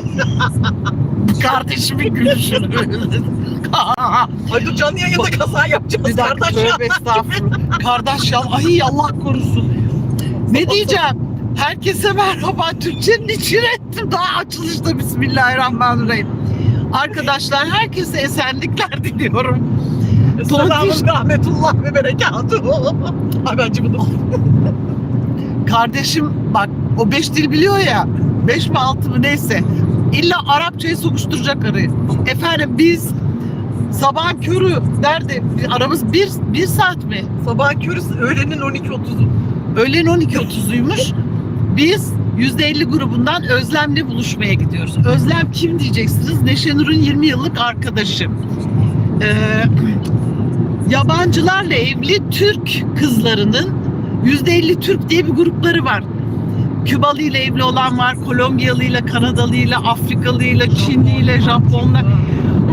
Kardeşimin gülüşünü. Ay dur canlı yayında kaza yapacağız. Bir dakika kardeş ya. tövbe estağfurullah. Kardeş ya ay Allah korusun. Ne diyeceğim? Herkese merhaba. Türkçenin içine ettim. Daha açılışta Bismillahirrahmanirrahim. Arkadaşlar herkese esenlikler diliyorum. Selamun rahmetullah ve berekatuhu. Ay ben cıvıdım. Kardeşim bak o beş dil biliyor ya. Beş mi altı mı neyse. İlla Arapçayı sokuşturacak arayı. Efendim biz sabah körü nerede? Aramız bir, bir saat mi? Sabah körüsü öğlenin 12.30'u. Öğlen 12.30'uymuş. Biz %50 grubundan Özlem'le buluşmaya gidiyoruz. Özlem kim diyeceksiniz? Neşenur'un 20 yıllık arkadaşı. Ee, yabancılarla evli Türk kızlarının %50 Türk diye bir grupları var. Kübalı ile evli olan var, Kolombiyalı ile, Kanadalı ile, Afrikalı ile, Çinli ile, Japonla.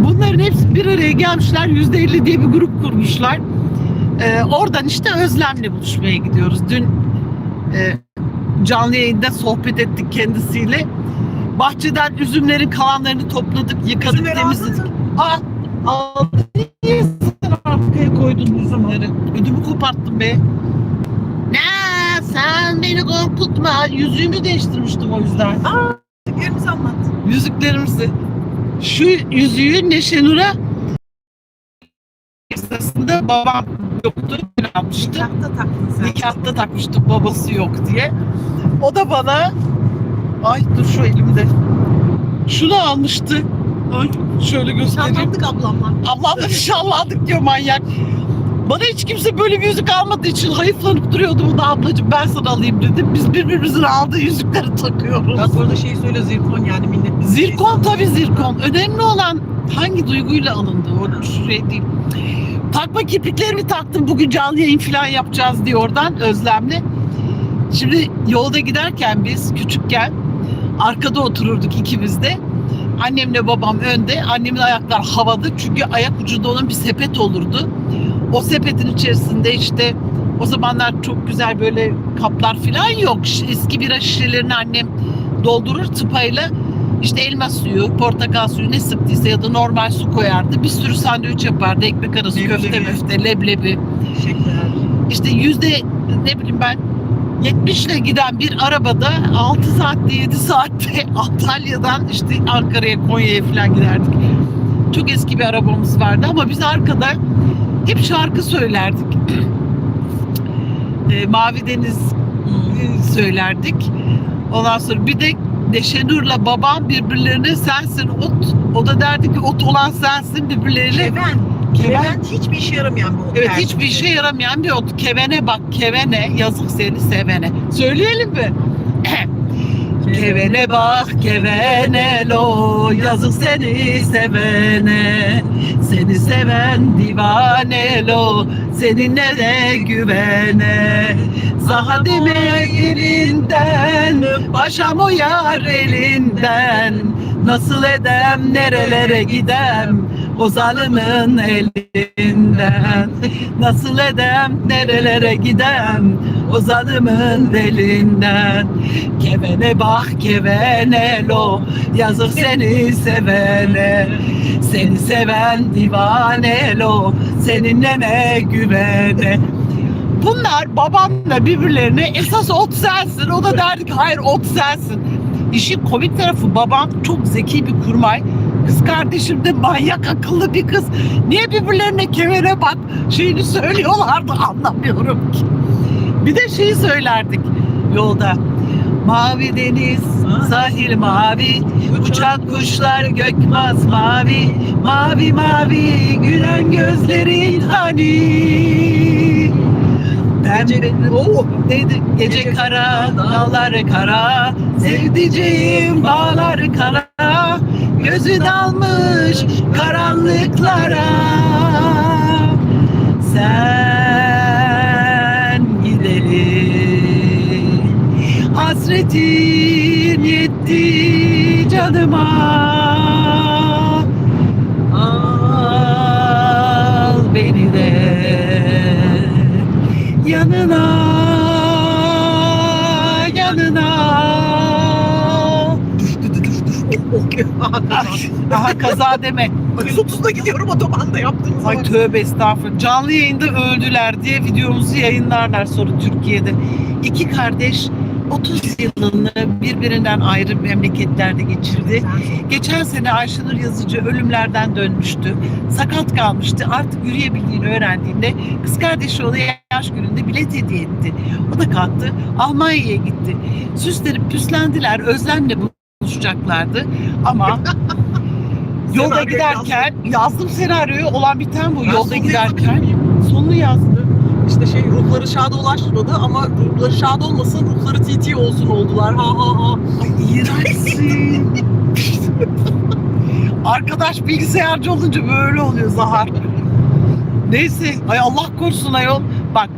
Bunların hepsi bir araya gelmişler, %50 diye bir grup kurmuşlar. Ee, oradan işte Özlem'le buluşmaya gidiyoruz. Dün e, canlı yayında sohbet ettik kendisiyle. Bahçeden üzümlerin kalanlarını topladık, yıkadık, Üzümleri temizledik. Aa, aldın. Niye sen arkaya koydun üzümleri? Ödümü koparttın be. Ne? Sen beni korkutma. Yüzüğümü değiştirmiştim o yüzden. Yerimizi anlat. Yüzüklerimizi. Şu yüzüğü Neşenur'a esasında babam yoktu. Ben almıştım. Nikahta sen. Nikahta takmıştık babası yok diye. O da bana ay dur şu elimde. Şunu almıştı. Ay, şöyle göstereyim. Nişanlandık ablamla. Ablamla nişanlandık diyor manyak. Bana hiç kimse böyle bir yüzük almadığı için hayıflanıp duruyordu. Da ablacığım ben sana alayım dedim. Biz birbirimizin aldığı yüzükleri takıyoruz. Ya sonra da şeyi söyle zirkon yani millet. Zirkon tabii zirkon. Önemli olan hangi duyguyla alındı o şey değil. Takma kirpiklerimi taktım bugün canlı yayın falan yapacağız diye oradan Özlem'le. Şimdi yolda giderken biz küçükken arkada otururduk ikimiz de. Annemle babam önde. Annemin ayaklar havada çünkü ayak ucunda onun bir sepet olurdu. O sepetin içerisinde işte o zamanlar çok güzel böyle kaplar falan yok. Eski bira şişelerini annem doldurur tıpayla işte elma suyu, portakal suyu ne sıktıysa ya da normal su koyardı. Bir sürü sandviç yapardı. Ekmek arası, Leblebi. köfte müfte, leblebi. Şeker. İşte yüzde ne bileyim ben 70 ile giden bir arabada 6 saatte 7 saatte Antalya'dan işte Ankara'ya Konya'ya falan giderdik. Çok eski bir arabamız vardı ama biz arkada hep şarkı söylerdik. E, Mavi Deniz e, söylerdik. Ondan sonra bir de Neşenur'la babam birbirlerine sensin ot. O da derdi ki ot olan sensin birbirleriyle. Keven. Keven hiçbir işe yaramayan bir ot. Evet tercih. hiçbir işe yaramayan bir ot. Kevene bak kevene yazık seni sevene. Söyleyelim mi? Kevene bak kevene lo. Yazık seni sevene. Seni seven divane lo. Seninle de güvene? Zaha deme elinden Başam o yar elinden Nasıl edem nerelere gidem? O zalimin elinden. Nasıl edem nerelere gidem? O zalimin elinden Kevene bak kevene lo. Yazık seni sevene. Seni seven divane lo. Seninle ne güvene. Bunlar babamla birbirlerine esas ot sensin. O da derdi ki hayır ot sensin. İşin komik tarafı babam çok zeki bir kurmay. Kız kardeşim de manyak akıllı bir kız. Niye birbirlerine kevere bak şeyini söylüyorlardı anlamıyorum ki. Bir de şeyi söylerdik yolda. Mavi deniz, sahil mavi, uçan kuşlar gökmez mavi, mavi mavi gülen gözlerin hani. Pembe, oh, neydi? Gece kara, dağlar kara, sevdiceğim bağlar kara, gözü dalmış karanlıklara. Sen gidelim, hasretin yetti canıma. Yanına yanına Aha, Ay, Daha kaza deme. Bak 130'da gidiyorum otobanda yaptığım zaman. Ay tövbe estağfurullah. Canlı yayında öldüler diye videomuzu yayınlarlar sonra Türkiye'de. İki kardeş 30 yılını birbirinden ayrı memleketlerde geçirdi. Geçen sene Ayşenur Yazıcı ölümlerden dönmüştü. Sakat kalmıştı. Artık yürüyebildiğini öğrendiğinde kız kardeşi ona yaş gününde bilet hediye etti. O da kalktı. Almanya'ya gitti. Süslenip püslendiler. Özlemle buluşacaklardı. Ama yolda giderken yazdım senaryoyu olan biten bu. Ben Yolda giderken sonunu yazdı. İşte şey ruhları şad ulaşmadı ama ruhları şad olmasın ruhları TT olsun oldular. Ha ha ha. Ay iğrençsin. Arkadaş bilgisayarcı olunca böyle oluyor Zahar. Neyse ay Allah korusun ayol. Bak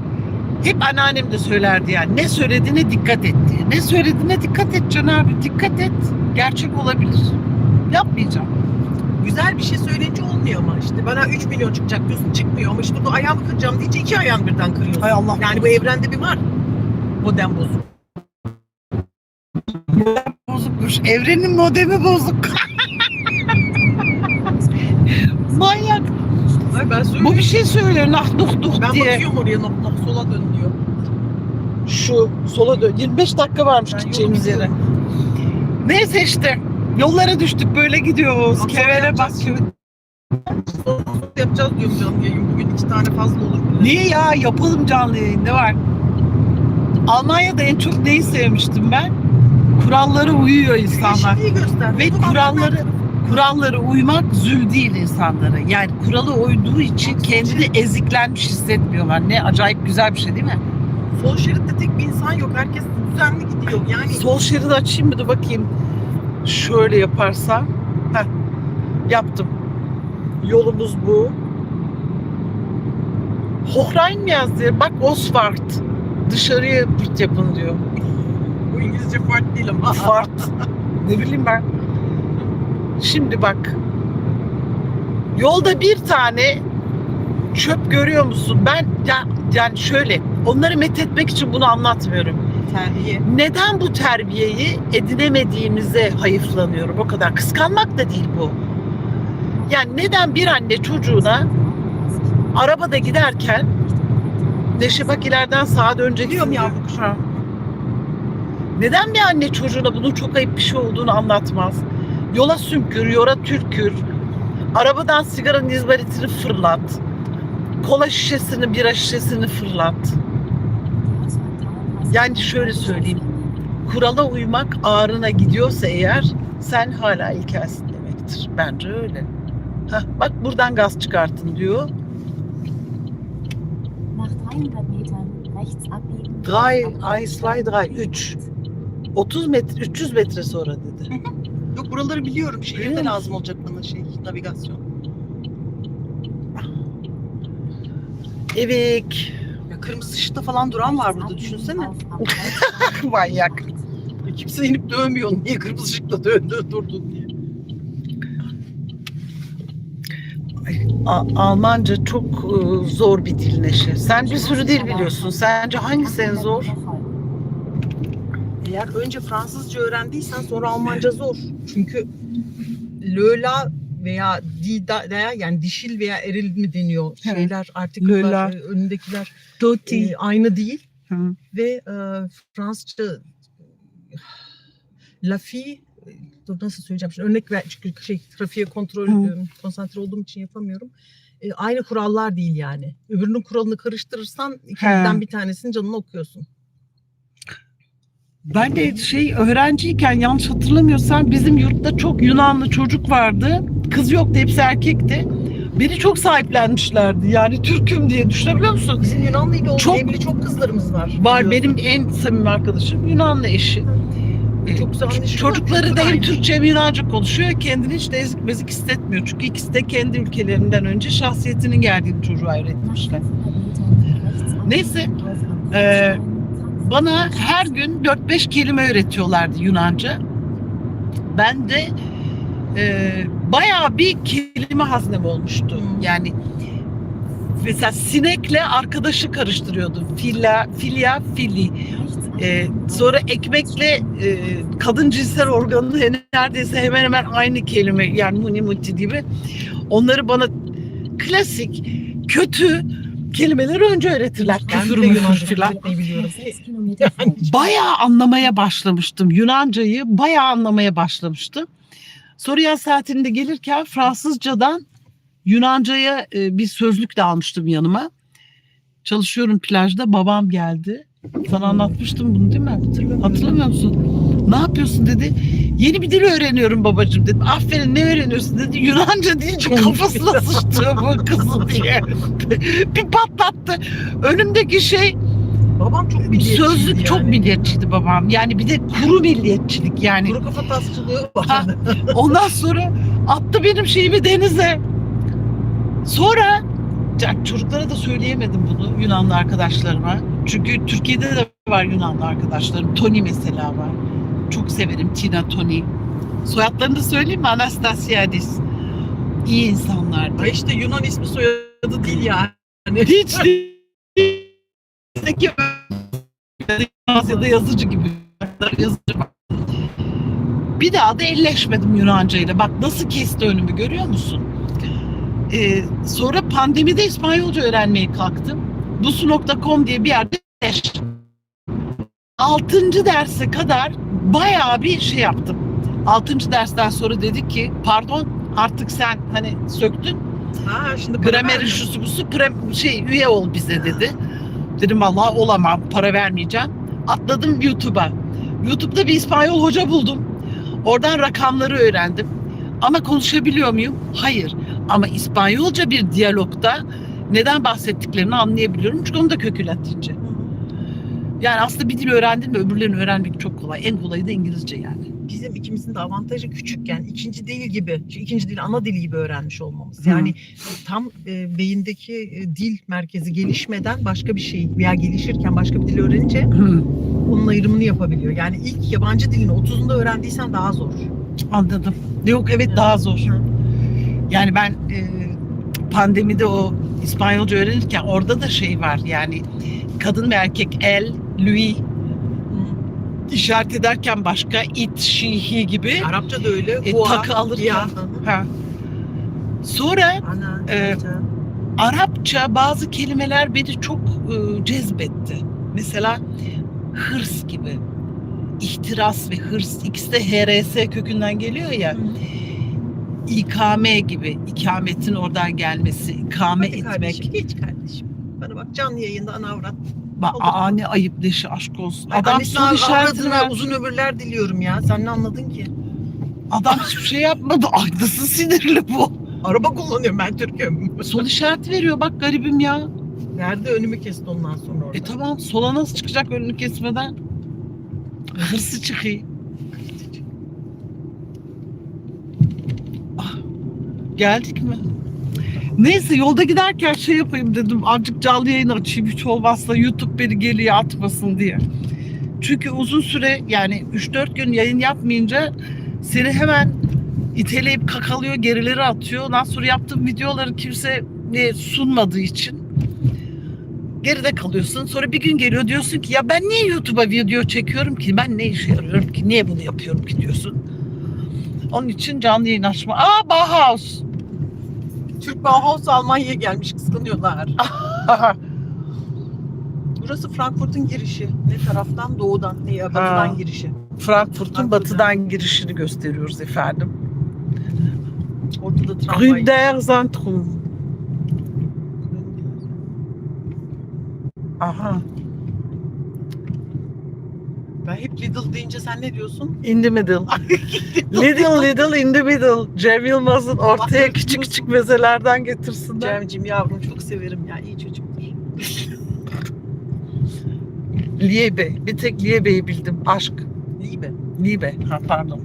hep anneannem de söylerdi yani. Ne söylediğine dikkat et diye. Ne söylediğine dikkat et Can abi. Dikkat et. Gerçek olabilir. Yapmayacağım. Güzel bir şey söyleyince olmuyor ama işte. Bana 3 milyon çıkacak diyorsun çıkmıyor ama işte burada ayağımı kıracağım deyince iki ayağını birden kırıyorsun. Ay Allah. Yani bu evrende bir var. Modem bozuk. bozukmuş. Evrenin modemi bozuk. Manyak. Ay ben Bu söylüyorum. bir şey söylüyor. Nah nuh nuh Ben diye. bakıyorum oraya nok nok sola dön diyor. Şu sola dön. 25 dakika varmış Ben gideceğimiz yere. Neyse işte. Yollara düştük böyle gidiyoruz. Kevere. Sonra yapacağız diyorum canım yayın. Bugün iki tane fazla olur. Niye ya? Yapalım canlı yayın. Ne var? Almanya'da en çok neyi sevmiştim ben? Kurallara uyuyor insanlar. Göster. Ve kuralları kurallara uymak zül değil insanlara. Yani kurala uyduğu için kendini eziklenmiş hissetmiyorlar. Ne acayip güzel bir şey değil mi? Sol şeritte tek bir insan yok. Herkes düzenli gidiyor. Yani Sol şeridi açayım mı da bakayım. Şöyle yaparsam. Heh, yaptım. Yolumuz bu. Hochrein mi yazdı? Bak Osfart. Dışarıya pırt yapın diyor. bu İngilizce fark değil ama. Fart. ne bileyim ben. Şimdi bak. Yolda bir tane çöp görüyor musun? Ben ya, yani şöyle onları methetmek için bunu anlatmıyorum. Terbiye. Neden bu terbiyeyi edinemediğimize hayıflanıyorum o kadar. Kıskanmak da değil bu. Yani neden bir anne çocuğuna arabada giderken Neşe bak ileriden sağa döneceksin. Biliyorum diyor. yavrum. Ha. Neden bir anne çocuğuna bunun çok ayıp bir şey olduğunu anlatmaz? Yola sümkür, yola türkür. Arabadan sigaranın izmaritini fırlat. Kola şişesini, bira şişesini fırlat. Yani şöyle söyleyeyim. kurala uymak ağrına gidiyorsa eğer sen hala ilkelsin demektir. Bence öyle. Hah, bak buradan gaz çıkartın diyor. Nach 300 Metern rechts abbiegen. Drei, eins, zwei, drei, üç. 30 metre, 300 metre sonra dedi. Yok buraları biliyorum. Biliyor Şehirde musun? lazım olacak bana şey navigasyon. Evet. Kırmızı ışıkta falan duran var burada düşünsene. Manyak. Ya kimse inip dövmüyor. Niye kırmızı ışıkta döndü durdun diye. A- Almanca çok e, zor bir dil Neşe. Sen bir sürü dil biliyorsun. Sence hangisi en zor? Eğer önce Fransızca öğrendiysen sonra Almanca zor. Çünkü löla veya dida yani dişil veya eril mi deniyor Evet. şeyler artiküller Löla. e, önündekiler Tutti. e, aynı değil Hı. ve e, Fransızca la fille e, dur nasıl söyleyeceğim şimdi örnek ver çünkü şey trafiğe kontrol Hı. konsantre olduğum için yapamıyorum. E, aynı kurallar değil yani. Öbürünün kuralını karıştırırsan ikisinden bir tanesinin canını okuyorsun. Ben de şey öğrenciyken yanlış hatırlamıyorsam bizim yurtta çok Yunanlı çocuk vardı. Kız yoktu hepsi erkekti. Beni çok sahiplenmişlerdi. Yani Türk'üm diye düşünebiliyor musun? Bizim Yunanlı ile Çok- evli çok kızlarımız var. Var benim en samimi arkadaşım Yunanlı eşi. Çok güzel. Çocukları da hem. Türkçe hem Yunanca konuşuyor. Kendini hiç de ezik mezik hissetmiyor. Çünkü ikisi de kendi ülkelerinden önce şahsiyetinin geldiğini çocuğa öğretmişler. Neyse, eee, Bana her gün 4-5 kelime öğretiyorlardı Yunanca. Ben de e, bayağı bir kelime haznem olmuştu. Hmm. Yani mesela sinekle arkadaşı karıştırıyordum. Filla, filya, fili. Ee, sonra ekmekle e, kadın cinsel organı neredeyse hemen hemen aynı kelime yani muni muti gibi. Onları bana klasik kötü kelimeleri önce öğretirler. Küfür müfür Yunanca filan. bilmeyi biliyorum. 6 Kilometer folgen. Bayağı anlamaya başlamıştım. Yunancayı bayağı anlamaya başlamıştım. Soru yaz saatinde gelirken Fransızcadan Yunanca'ya e, bir sözlük de almıştım yanıma. Çalışıyorum plajda babam geldi. Sana anlatmıştım bunu değil mi? Hatırlamıyor musun? Ne yapıyorsun dedi. Yeni bir dil öğreniyorum babacığım dedim. Aferin ne öğreniyorsun dedi. Yunanca deyince kafasına sıçtı bu kızı diye. bir patlattı. Önümdeki şey Babam çok milliyetçiydi Sözlük çok yani. milliyetçiydi babam. Yani bir de kuru milliyetçilik yani. Kuru kafa tasçılığı vardı. Ondan sonra attı benim şeyimi denize. Sonra ya çocuklara da söyleyemedim bunu Yunanlı arkadaşlarıma. Çünkü Türkiye'de de var Yunanlı arkadaşlarım. Tony mesela var. Çok severim Tina Tony. Soyadlarını da söyleyeyim mi? Anastasiadis. İyi insanlardı. Ay işte Yunan ismi soyadı değil yani. Hiç değil. Bizdeki Asya'da yazıcı gibi. Yazıcı. Bir daha da elleşmedim Yunanca ile. Bak nasıl kesti önümü görüyor musun? Ee, sonra pandemide İspanyolca öğrenmeye kalktım. Busu.com diye bir yerde ders. Altıncı derse kadar bayağı bir şey yaptım. Altıncı dersten sonra dedik ki pardon artık sen hani söktün Ha şimdi Grameri şusu busu şey üye ol bize dedi. Dedim vallahi olamam para vermeyeceğim. Atladım YouTube'a. YouTube'da bir İspanyol hoca buldum. Oradan rakamları öğrendim. Ama konuşabiliyor muyum? Hayır. Ama İspanyolca bir diyalogda neden bahsettiklerini anlayabiliyorum. Çünkü onu da kökü Latince. Yani aslında bir dil öğrendin mi öbürlerini öğrenmek çok kolay. En kolayı da İngilizce yani. Bizim ikimizin de avantajı küçükken ikinci dil gibi, ikinci dil ana dili gibi öğrenmiş olmamız. Hı. Yani tam e, beyindeki e, dil merkezi gelişmeden başka bir şey veya gelişirken başka bir dil öğrenince Hı, onun ayrımını yapabiliyor. Yani ilk yabancı dilini 30'unda öğrendiysen daha zor. Anladım. Yok evet daha zor. Yani ben e, pandemide o İspanyolca öğrenirken orada da şey var yani kadın ve erkek el, lui işaret ederken başka it, he gibi Arapça da öyle. E, Hua, takı alırken. ya. ha. Sonra Ana, ta- Arapça bazı kelimeler beni çok e, cezbetti. Mesela hırs gibi. İhtiras ve hırs ikisi de HRS kökünden geliyor ya. İkame gibi. ikametin oradan gelmesi. ikame Hadi etmek. kardeşim geç kardeşim. Bana bak canlı yayında ana avrat. Ba- aa ne ayıp leşi aşk olsun. Ay, Adam soru işaretini ver. uzun ömürler diliyorum ya. Sen ne anladın ki? Adam hiçbir şey yapmadı. Ay nasıl sinirli bu. Araba kullanıyorum ben Türk'üm. Sol işareti veriyor bak garibim ya. Nerede önümü kesti ondan sonra orada. E tamam sola nasıl çıkacak önünü kesmeden? Hırsı çıkıyor. Ah, geldik mi? Neyse yolda giderken şey yapayım dedim. Azıcık canlı yayın açayım hiç olmazsa YouTube beni geriye atmasın diye. Çünkü uzun süre yani 3-4 gün yayın yapmayınca seni hemen iteleyip kakalıyor, gerileri atıyor. Ondan sonra yaptığım videoları kimse sunmadığı için geride kalıyorsun. Sonra bir gün geliyor diyorsun ki ya ben niye YouTube'a video çekiyorum ki? Ben ne işe yarıyorum ki? Niye bunu yapıyorum ki diyorsun. Onun için canlı yayın açma. Aa Bauhaus. Türk Bauhaus Almanya'ya gelmiş kıskanıyorlar. Burası Frankfurt'un girişi. Ne taraftan? Doğudan. Ne batıdan Ha. girişi. Frankfurt'un Frankfurt'tan. batıdan girişini gösteriyoruz efendim. Ortada tramvay. Der Zentrum. Aha. Ben hep Lidl deyince sen ne diyorsun? In the middle. little little in the middle. Cem Yılmaz'ın ortaya küçük küçük mezelerden getirsinler. Cemcim yavrum çok severim ya. iyi çocuk. Liebe. Bir tek Liebe'yi bildim. Aşk. İyi be. Liebe. Ha pardon.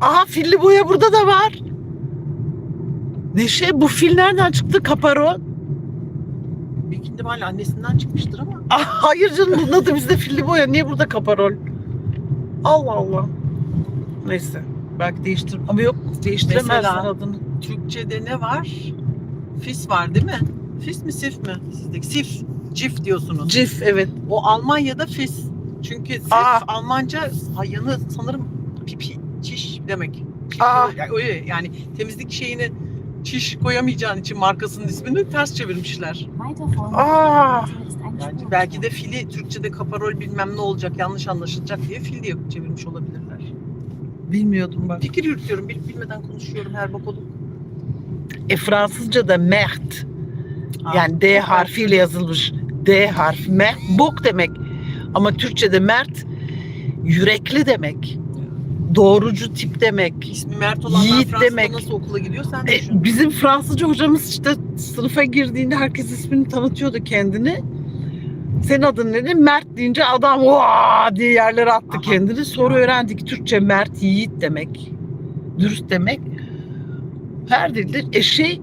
Aha filli boya burada da var. Neşe bu fil nereden çıktı? Kaparo. Büyük ihtimalle annesinden çıkmıştır ama. Ah, hayır canım bunun adı bizde filli boya. Niye burada kaparol? Allah Allah. Neyse. Belki değiştir. Ama yok değiştiremezsin Mesela- adını. Türkçe'de ne var? Fis var değil mi? Fis mi sif mi? Sizdeki sif. Cif diyorsunuz. Cif evet. O Almanya'da fis. Çünkü sif Aa. Almanca yanı sanırım pipi, çiş demek. Çiş Aa. yani, öyle yani temizlik şeyini çiş koyamayacağın için markasının ismini ters çevirmişler. Eine Yani belki de fili Türkçe'de kaparol bilmem ne olacak yanlış anlaşılacak diye fil diye çevirmiş olabilirler. Bilmiyordum bak. Fikir yürütüyorum bil- bilmeden konuşuyorum her bok olup. E Fransızca'da mert. Yani D harfiyle yazılmış. D harfi. Me, bok demek. Ama Türkçe'de mert yürekli demek. Doğrucu tip demek. İsmi Mert olanlar Yiğit Fransa'da demek. nasıl okula gidiyor sen E, düşün. bizim Fransızca hocamız işte sınıfa girdiğinde herkes ismini tanıtıyordu kendini. Senin adın ne? Mert deyince adam vaa diye yerlere attı Aha. kendini. Sonra öğrendik Türkçe Mert yiğit demek. Dürüst demek. Her dilde e şey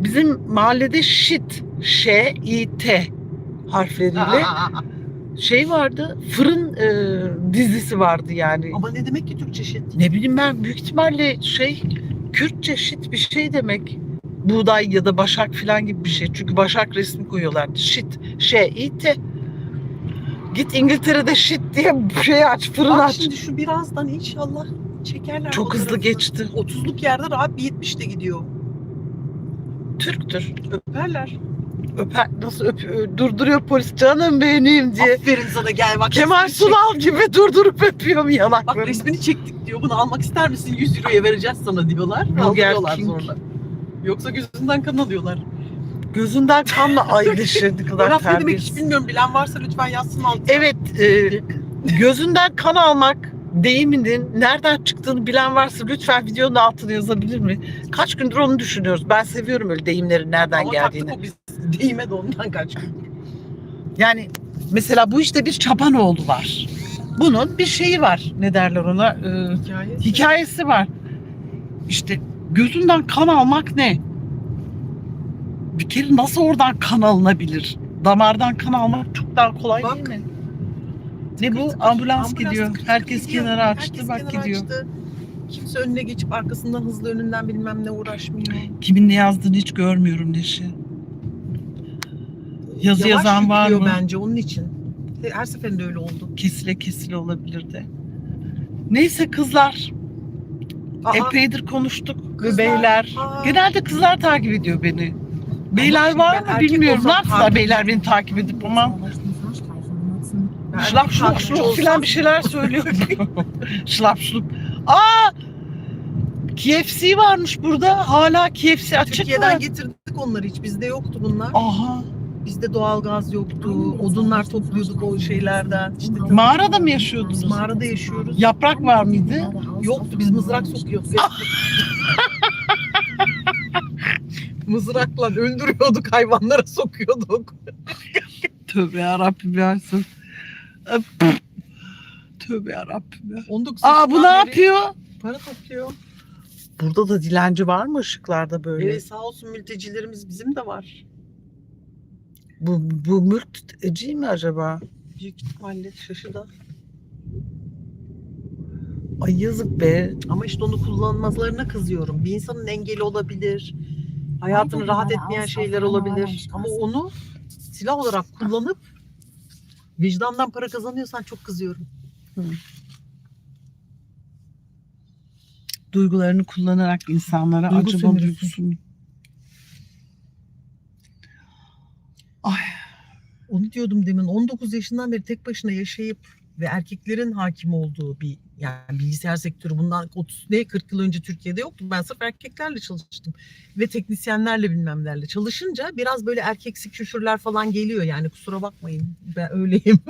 bizim mahallede şit ş i t harfleriyle Aa, şey vardı. Fırın e, dizisi vardı yani. Ama ne demek ki Türkçe shit? Ne bileyim ben büyük ihtimalle şey Kürtçe şit bir şey demek. Buğday ya da başak falan gibi bir şey. Çünkü başak resmi koyuyorlardı. Şit, şey, ite. Git İngiltere'de şit diye bir şey aç, fırın Bak aç. şimdi şu birazdan inşallah çekerler. Çok hızlı fotoğrafı. geçti. 30'luk yerde rahat bir 70'te gidiyor. Türktür. Öperler. Öper, nasıl öpüyor? Durduruyor polis canım benim diye. Aferin sana gel bak. Kemal resmini çek- Sunal gibi durdurup öpüyorum Bak yanaklarını. resmini çektik diyor. Bunu almak ister misin? 100 euroya vereceğiz sana diyorlar. Burger King. sonra. Yoksa gözünden kan alıyorlar. Gözünden kanla ay dışı ne kadar Fotoğraf ne demek hiç terbiyesiz. bilmiyorum. Bilen varsa lütfen yazsın altına. Evet, e, gözünden kan almak deyiminin nereden çıktığını bilen varsa lütfen videonun altına yazabilir mi? Kaç gündür onu düşünüyoruz. Ben seviyorum öyle deyimlerin nereden Ama geldiğini. taktık o biz deyime de ondan kaç gündür. Yani mesela bu işte bir çapanoğlu var. Bunun bir şeyi var. Ne derler ona? E, Hikaye. hikayesi var. İşte gözünden kan almak ne? Bir kere nasıl oradan kan alınabilir? Damardan kan almak çok daha kolay Bak. değil mi? Ne bu? Tıkır. Ambulans, gidiyor. tıkır Herkes gidiyor. kenara açtı Herkes bak kenara gidiyor. açtı. Kimse önüne geçip arkasından hızlı önünden bilmem ne uğraşmıyor. Kimin ne yazdığını hiç görmüyorum Neşe. Yazı Yavaş yazan var yüklüyor mı? bence onun için. Her seferinde öyle oldu. Kesile kesile olabilir de. Neyse kızlar. Aa, Epeydir konuştuk. Kızlar, beyler. aa. Genelde kızlar takip ediyor beni. Beyler şimdi var ben mı erkek bilmiyorum. Ne olsam yaptılar takip- beyler beni takip edip ama ben şlap erkek takipçi olsam- filan bir şeyler söylüyor. şlap şlup. Aa! KFC varmış burada. Hala KFC açık Türkiye'den mı? getirdik onları hiç. Bizde yoktu bunlar. Aha. Bizde doğalgaz yoktu. Odunlar topluyorduk o şeylerden. İşte Mağarada mı yaşıyordunuz? Biz mağarada yaşıyoruz. Yaprak var mıydı? Yoktu. Biz mızrak sokuyorduk. Mızrakla öldürüyorduk hayvanlara sokuyorduk. Tövbe yarabbim ya. sen- Öp. Tövbe yarabbim ya. 19 Aa bu ne yaşından beri yapıyor? Para topluyor. Burada da dilenci var mı ışıklarda böyle? Evet sağ olsun mültecilerimiz bizim de var. Bu, bu mülteci mi acaba? Büyük ihtimalle şaşıda. Ay yazık be. Ama işte onu kullanmazlarına kızıyorum. Bir insanın engeli olabilir. Hayatını Aynen, rahat etmeyen az şeyler fazla olabilir. Ama aslında. onu silah olarak kullanıp vicdandan para kazanıyorsan çok kızıyorum. Duygularını kullanarak insanlara Duygu acıma sömürüsü. duygusunu. Ay Onu diyordum demin 19 yaşından beri tek başına yaşayıp ve erkeklerin hakim olduğu bir yani bilgisayar sektörü bundan 30 ne 40 yıl önce Türkiye'de yoktu. Ben sırf erkeklerle çalıştım ve teknisyenlerle bilmemlerle çalışınca biraz böyle erkeksi küfürler falan geliyor yani kusura bakmayın ben öyleyim.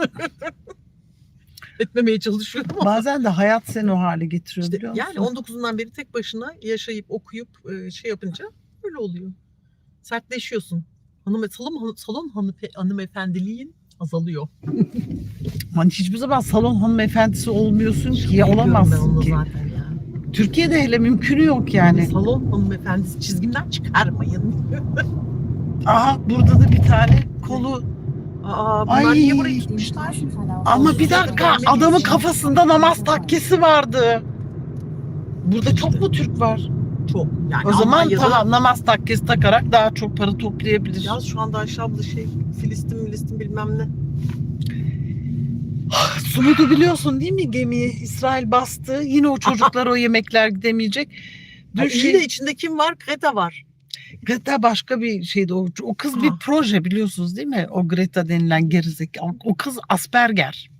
Etmemeye çalışıyorum ama. bazen de hayat seni o hale getiriyor İşte biliyor musun? yani 19'undan beri tek başına yaşayıp okuyup e, şey yapınca öyle oluyor. Sertleşiyorsun. Hanım, salon, salon hanım, hanımefendiliğin azalıyor. Aman hiçbir zaman salon hanımefendisi olmuyorsun ki. Ben olamazsın ki. zaten ya. Türkiye'de hele mümkünü yok yani. Salon hanımefendisi çizgimden çıkarmayın. Aha burada da bir tane kolu. Aa bunlar Ay. niye gitmişler? Straßenverlauf Ama bir dakika adamın kafasında namaz takkesi vardı. Burada çok mu Türk var? Çok. Yani O zaman Almanya'da- tamam namaz takkesi takarak daha çok para toplayabilir. Yaz şu anda Ayşe abla şey Filistin Filistin bilmem ne. Sumut'u biliyorsun değil mi gemiyi? İsrail bastı. Yine o çocuklar o yemekler gidemeyecek. Dün şey, de içinde kim var? Greta var. Greta başka bir şeydi o. O kız bir Ha. proje biliyorsunuz değil mi? O Greta denilen gerizekalı. O, o kız Asperger.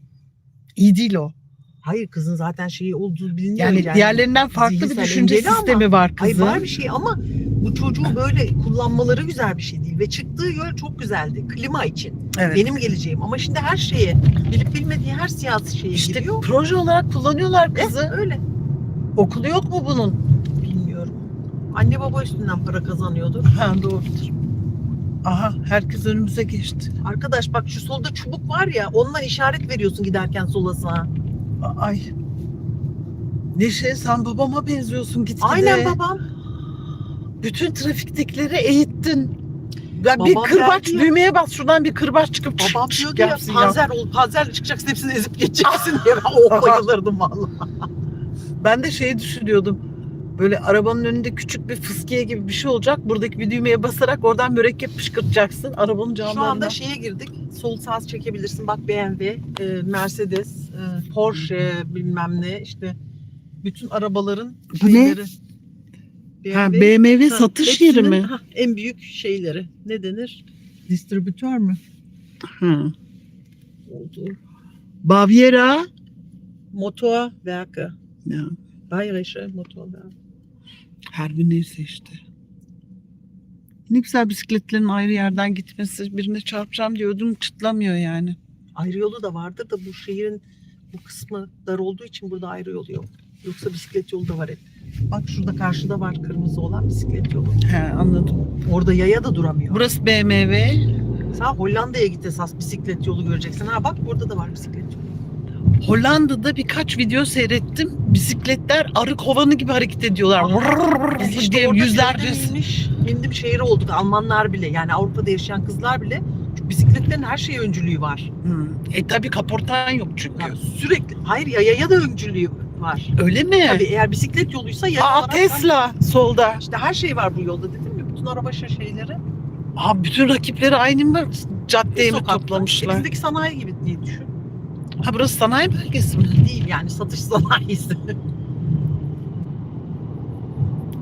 İyi değil o. Hayır kızın zaten şeyi olduğu biliniyor. Yani, diğerlerinden farklı bir düşünce engeli ama- sistemi var Hayır kızın. var bir şey ama bu çocuğu böyle kullanmaları güzel bir şey değil. Ve çıktığı yol çok güzeldi. Klima için. evet. Benim geleceğim. Ama şimdi her şeye, bilip bilmediği her siyasi şeye İşte giriyor. proje olarak kullanıyorlar kızı. öyle. Okulu yok mu bunun? Bilmiyorum. Anne baba üstünden para kazanıyordur. Ha doğrudur. Aha herkes önümüze geçti. Arkadaş bak şu solda çubuk var ya onunla işaret veriyorsun giderken sola sağa. Ay. Neşe sen babama benziyorsun gitgide. Aynen babam. Bütün trafiktekileri eğittin. Ya bir Babam kırbaç ya. düğmeye bas şuradan bir kırbaç çıkıp çık, Babam çık diyordu ya yapsın ya. panzer ol, panzerle çıkacaksın hepsini ezip geçeceksin diye ben o bayılırdım valla. Ben de şeyi düşünüyordum. Böyle arabanın önünde küçük bir fıskiye gibi bir şey olacak. Buradaki bir düğmeye basarak oradan mürekkep fışkırtacaksın. Arabanın Şu camlarından. anda şeye girdik. Sol sağ çekebilirsin. Bak BMW, e, Mercedes, e, Porsche bilmem ne işte bütün arabaların Bu ne? şeyleri. ha, BMW Ha, satış hepsinin, yeri mi? ha, en büyük şeyleri. Ne denir? Distribütör mü? Hı. Oldu. Baviera. Motorwerke. Ya, Bayerische Motorwerke. her gün neyse işte. Ne güzel bisikletlerin ayrı yerden gitmesi. Birine çarpacağım diye ödüm çıtlamıyor yani. Ayrı yolu da vardır da bu şehrin bu kısmı dar olduğu için burada ayrı yolu yok. Yoksa bisiklet yolu da var hep. Bak şurada karşıda var kırmızı olan bisiklet yolu. He anladım. Orada yaya da duramıyor. Burası BMW. Sen Hollanda'ya git esas bisiklet yolu göreceksin. Ha bak burada da var bisiklet yolu. Hollanda'da birkaç video seyrettim. Bisikletler arı kovanı gibi hareket ediyorlar. Vırrrr Biz işte diye orada yüzlerce. köyden inmiş, bindim şehir olduk. Almanlar bile yani Avrupa'da yaşayan kızlar bile çünkü bisikletlerin her şeye öncülüğü var. Hmm. E tabi kaportan yok çünkü. Yani sürekli hayır yayaya da öncülüğü var. Öyle mi? Tabii eğer bisiklet yoluysa yaya Aa Tesla solda. işte her şey var bu yolda dedim mi? Bütün araba şeyleri. Aa bütün rakipleri aynı mı caddeye mi toplamışlar? E, bizdeki sanayi gibi diye düşün. Ha burası sanayi bölgesi mi? Değil yani satış sanayisi.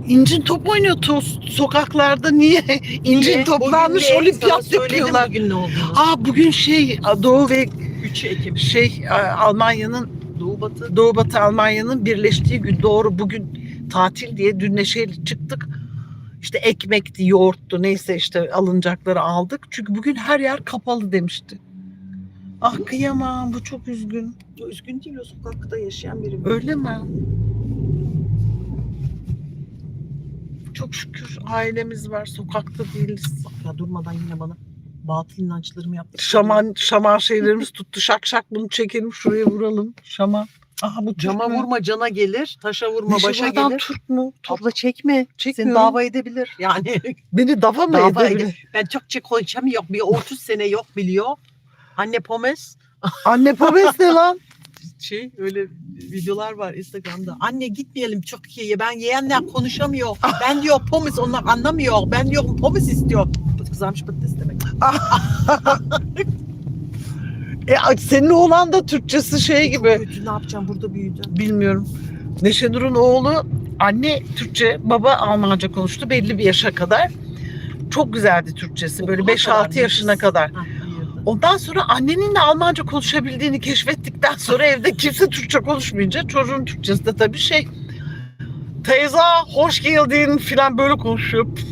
İncin top oynuyor to- sokaklarda. Niye? İncin Niye? toplanmış Bugün ne? olimpiyat söyledim yapıyorlar. Bugün ne olduğunu. Aa bugün şey Doğu ve 3 Ekim. şey Almanya'nın Doğu Batı. Doğu Batı Almanya'nın birleştiği gün doğru bugün tatil diye dün neşeyle çıktık. İşte ekmekti, yoğurttu neyse işte alınacakları aldık. Çünkü bugün her yer kapalı demişti. Ah kıyamam bu çok üzgün. O üzgün değil o sokakta yaşayan biri. Öyle mi? Çok şükür ailemiz var sokakta değiliz. Ya durmadan yine bana batıl inançlarımı yaptı. Şaman, şaman şeylerimiz tuttu şak şak bunu çekelim şuraya vuralım. Şaman. Aha bu Türk Cama mü? vurma cana gelir, taşa vurma Neşe, başa bu adam gelir. Türk mü? Türk. Abla çekme. Seni Çekmiyorum. dava edebilir. Yani Beni dava mı dava edebilir? ede- Ben Türkçe konuşamıyorum. Bir 30 sene yok biliyor. Anne Pomes Anne Pobes ne lan? şey öyle videolar var Instagram'da. Anne gitmeyelim Türkiye'ye. Ben yeğenler konuşamıyor. Ben diyor Pomes onlar anlamıyor. Ben diyorum Pomes istiyor. Kızarmış patates demek. E, senin oğlan da Türkçesi şey gibi. kötü ne yapacağım burada büyüdü. Bilmiyorum. Neşe Nur'un oğlu anne Türkçe, baba Almanca konuştu belli bir yaşa kadar. Çok güzeldi Türkçesi böyle Okula 5-6 kadar, yaşına kadar. Ha. Ondan sonra annenin de Almanca konuşabildiğini keşfettikten sonra evde kimse Türkçe konuşmayınca çocuğun Türkçesi de tabii şey teyze hoş geldin filan böyle konuşuyor. Pf.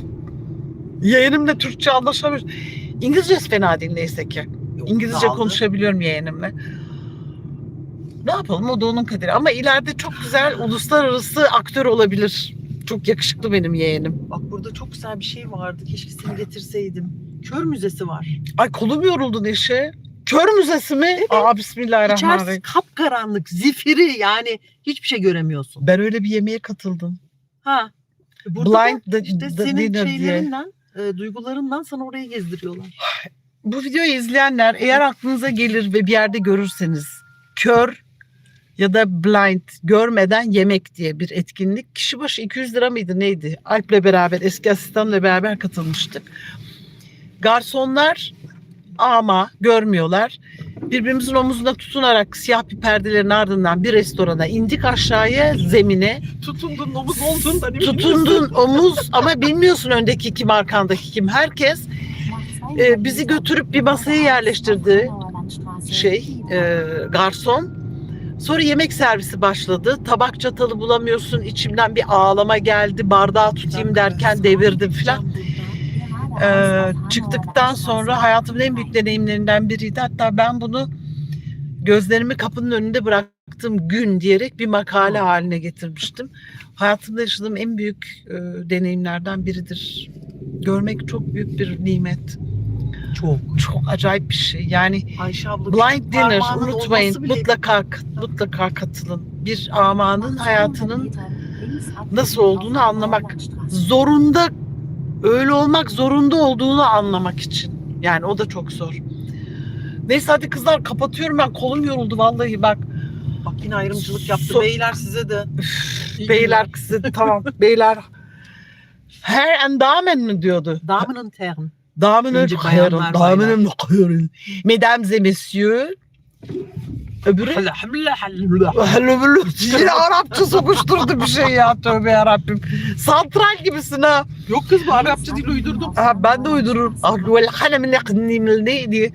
Yeğenimle Türkçe anlaşamıyor. İngilizcesi fena değil neyse ki. Yok, İngilizce dağıldı. konuşabiliyorum yeğenimle. Ne yapalım o da onun kaderi. Ama ileride çok güzel uluslararası aktör olabilir. Çok yakışıklı benim yeğenim. Bak burada çok güzel bir şey vardı. Keşke seni getirseydim. Kör müzesi var. Ay kolum yoruldu Neşe. Kör müzesi mi? Aa bismillahirrahmanirrahim. İçerisi kapkaranlık, zifiri yani hiçbir şey göremiyorsun. Ben öyle bir yemeğe katıldım. Ha. Burada da Blind the, işte the senin dinner diye. şeylerinden, e, duygularından sana orayı gezdiriyorlar. Bu videoyu izleyenler eğer aklınıza gelir ve bir yerde görürseniz kör ya da blind görmeden yemek diye bir etkinlik. Kişi başı 200 lira mıydı neydi? Alp'le beraber eski asistanla beraber katılmıştık. Garsonlar ama görmüyorlar. Birbirimizin omuzuna tutunarak siyah bir perdelerin ardından bir restorana indik aşağıya zemine. Tutundun omuz oldun da ne Tutundun omuz ama bilmiyorsun öndeki kim arkandaki kim. Herkes e, bizi götürüp bir masaya yerleştirdi şey e, garson. Sonra yemek servisi başladı. Tabak çatalı bulamıyorsun. İçimden bir ağlama geldi. Bardağı tutayım derken devirdim filan. Ee, çıktıktan sonra hayatımın en büyük deneyimlerinden biriydi. Hatta ben bunu gözlerimi kapının önünde bıraktığım gün diyerek bir makale haline getirmiştim. Hayatımda yaşadığım en büyük e, deneyimlerden biridir. Görmek çok büyük bir nimet. Çok. Çok acayip bir şey. Yani Ayşe abla Blind Dinner unutmayın. bile- Mutlaka mutlaka katılın. Bir amanın hayatının nasıl olduğunu anlamak zorunda öyle olmak zorunda olduğunu anlamak için. Yani o da çok zor. Neyse hadi kızlar kapatıyorum ben kolum yoruldu vallahi bak. Bak yine ayrımcılık yaptı. So- Beyler size de. Beyler kızı tamam beyler. Her and damen mi diyordu? günler. Damen und Herren. Damen Önce und bayanlar, Herren, Damen baylar. und Herren. Mesdames et messieurs. Öbürü. Yine Arapça sokuşturdu bir şey ya tövbe yarabbim. Santral gibisin ha. Yok kız bu Arapça dil uydurdum. Ha, ben de uydururum. Ah, leknim neydi?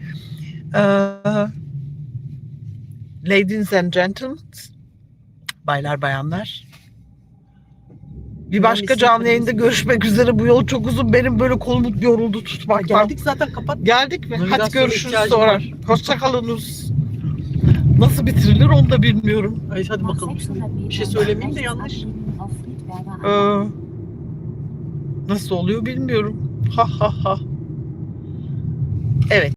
Ee, Ladies and gentlemen. Baylar bayanlar. Bir başka canlı yayında görüşmek üzere. Bu yol çok uzun. Benim böyle kolum yoruldu tutmak. Geldik zaten kapat. Geldik mi? Hadi görüşürüz sonra. Hoşçakalınız. Nasıl bitirilir onu da bilmiyorum. Ayşe hadi bakalım. Bir şey söylemeyeyim de yanlış. Ee, nasıl oluyor bilmiyorum. Ha ha ha. Evet.